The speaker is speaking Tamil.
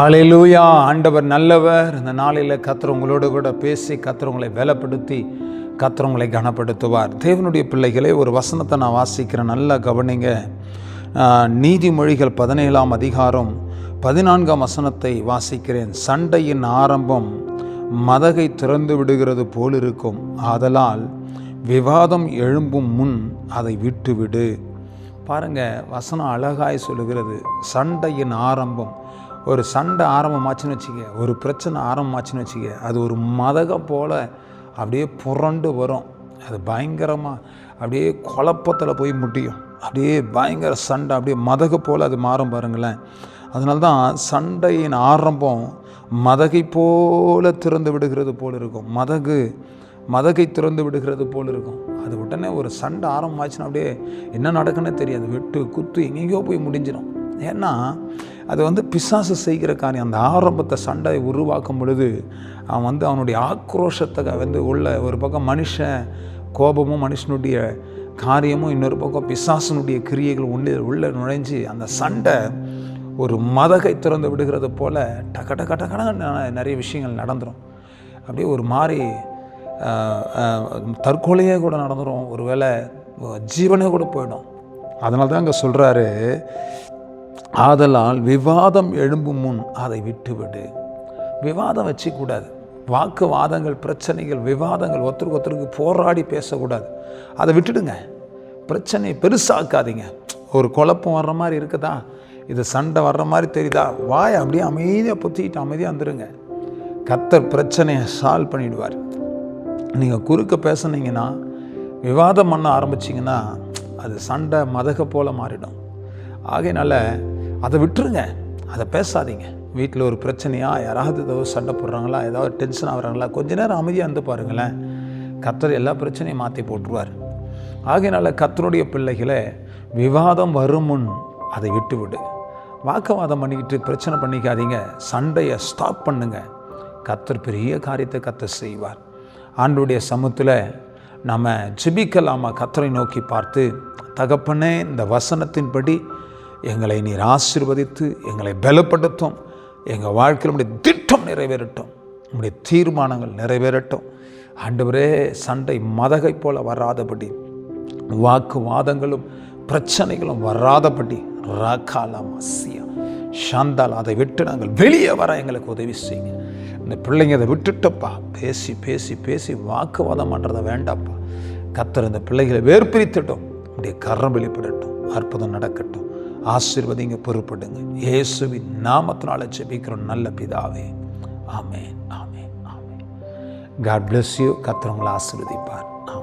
ஹalleluya ஆண்டவர் நல்லவர். இந்த நாளில் கர்த்தர் உங்களோடு கூட பேசி கர்த்தர் வேலைப்படுத்தி பலப்படுத்தி கனப்படுத்துவார். தேவனுடைய பிள்ளைகளே ஒரு வசனத்தை நான் வாசிக்கிறேன். நல்லா கவனிங்க. நீதிமொழிகள் பதினேழாம் அதிகாரம் பதினான்காம் வசனத்தை வாசிக்கிறேன். சண்டையின் ஆரம்பம் மதகை திறந்து விடுகிறது போல் இருக்கும். ஆதலால் விவாதம் எழும்பும் முன் அதை விட்டுவிடு. பாருங்கள் வசனம் அழகாய் சொல்லுகிறது. சண்டையின் ஆரம்பம் ஒரு சண்டை ஆரம்பமாச்சுன்னு வச்சுக்க ஒரு பிரச்சனை ஆரம்பமாச்சுன்னு வச்சுக்க அது ஒரு மதகம் போல் அப்படியே புரண்டு வரும். அது பயங்கரமாக அப்படியே குழப்பத்தில் போய் முடியும் அப்படியே பயங்கர சண்டை அப்படியே மதகு போல் அது மாறும் பாருங்களேன். அதனால தான் சண்டையின் ஆரம்பம் மதகை போல திறந்து விடுகிறது போல் இருக்கும். மதகு மதகை திறந்து விடுகிறது போல் இருக்கும். அது உடனே ஒரு சண்டை ஆரம்பமாச்சுன்னா அப்படியே என்ன நடக்குன்னே தெரியாது. வெட்டு குத்து எங்கேயோ போய் முடிஞ்சிடும். ஏன்னா அது வந்து பிசாசு செய்கிற காரியம். அந்த ஆரம்பத்தை சண்டை உருவாக்கும் பொழுது அவன் வந்து அவனுடைய ஆக்ரோஷத்தை வந்து உள்ள ஒரு பக்கம் மனுஷன் கோபமும் மனுஷனுடைய காரியமும் இன்னொரு பக்கம் பிசாசனுடைய கிரியைகள் உள்ளே உள்ளே நுழைஞ்சு அந்த சண்டை ஒரு மதகை திறந்து விடுகிறது போல் டக டக டகன்னு நிறைய விஷயங்கள் நடந்துடும் அப்படியே ஒரு மாதிரி தற்கொலையே கூட நடந்துடும் ஒருவேளை ஜீவனே கூட போயிடும். அதனால தான் அங்கே சொல்கிறாரு ஆதலால் விவாதம் எழும்பும் முன் அதை விட்டுவிடு. விவாதம் வச்சுக்கூடாது. வாக்குவாதங்கள் பிரச்சனைகள் விவாதங்கள் ஒருத்தருக்கு ஒருத்தருக்கு போராடி பேசக்கூடாது. அதை விட்டுடுங்க. பிரச்சனையை பெருசாக்காதீங்க. ஒரு குழப்பம் வர்ற மாதிரி இருக்குதா? இது சண்டை வர்ற மாதிரி தெரியுதா? வாயை அப்படியே அமைதியாக பொத்திக்கிட்டு அமைதியாக வந்துடுங்க கத்தர் பிரச்சனையை சால்வ் பண்ணிவிடுவார் நீங்கள் குறுக்க பேசுனீங்கன்னா விவாதம் பண்ண ஆரம்பிச்சிங்கன்னா அது சண்டை மதக போல் மாறிடும். ஆகையினால அதை விட்டுருங்க. அதை பேசாதீங்க. வீட்டில் ஒரு பிரச்சனையா யாராவது ஏதோ சண்டை போடுறாங்களா ஏதாவது டென்ஷன் ஆகிறாங்களா கொஞ்ச நேரம் அமைதியாக இருந்து பாருங்களேன். கத்தர் எல்லா பிரச்சனையும் மாற்றி போட்டுருவார். ஆகையினால கத்தருடைய பிள்ளைகளை விவாதம் வரும் முன் அதை விட்டுவிடு. வாக்குவாதம் பண்ணிக்கிட்டு பிரச்சனை பண்ணிக்காதீங்க. சண்டையை ஸ்டாப் பண்ணுங்க. கத்தர் பெரிய காரியத்தை கத்தர் செய்வார். ஆண்டுடைய சமூகத்தில் நம்ம ஜிபிக்கலாமா? கத்தரை நோக்கி பார்த்து தகப்பனே இந்த வசனத்தின்படி எங்களை நீர் ஆசிர்வதித்து எங்களை பலப்படுத்தும். எங்கள் வாழ்க்கையில் உடைய திட்டம் நிறைவேறட்டும். நம்முடைய தீர்மானங்கள் நிறைவேறட்டும். ஆண்டவரே சண்டை மதகை போல வராதபடி வாக்குவாதங்களும் பிரச்சனைகளும் வராதபடி ராக்காலாம் அசியா சாந்தால் அதை விட்டு நாங்கள் வெளியே வர எங்களுக்கு உதவி செய்யுங்க. இந்த பிள்ளைங்க அதை விட்டுட்டப்பா. பேசி பேசி பேசி வாக்குவாதம் பண்ணுறதை வேண்டாப்பா. கத்தர் இந்த பிள்ளைகளை வேர்பிரித்துட்டோம். அப்படியே கரம் வெளிப்படட்டும். அற்புதம் நடக்கட்டும். ஆசிர்வதிங்க பொறுப்படுங்க. இயேசுவின் நாமத்தினால ஜெபிக்கிறோம் நல்ல பிதாவே. ஆமே ஆமே ஆமே காட் பிளஸ் யூ கத்திரவங்களை ஆசிர்வதிப்பார். ஆமே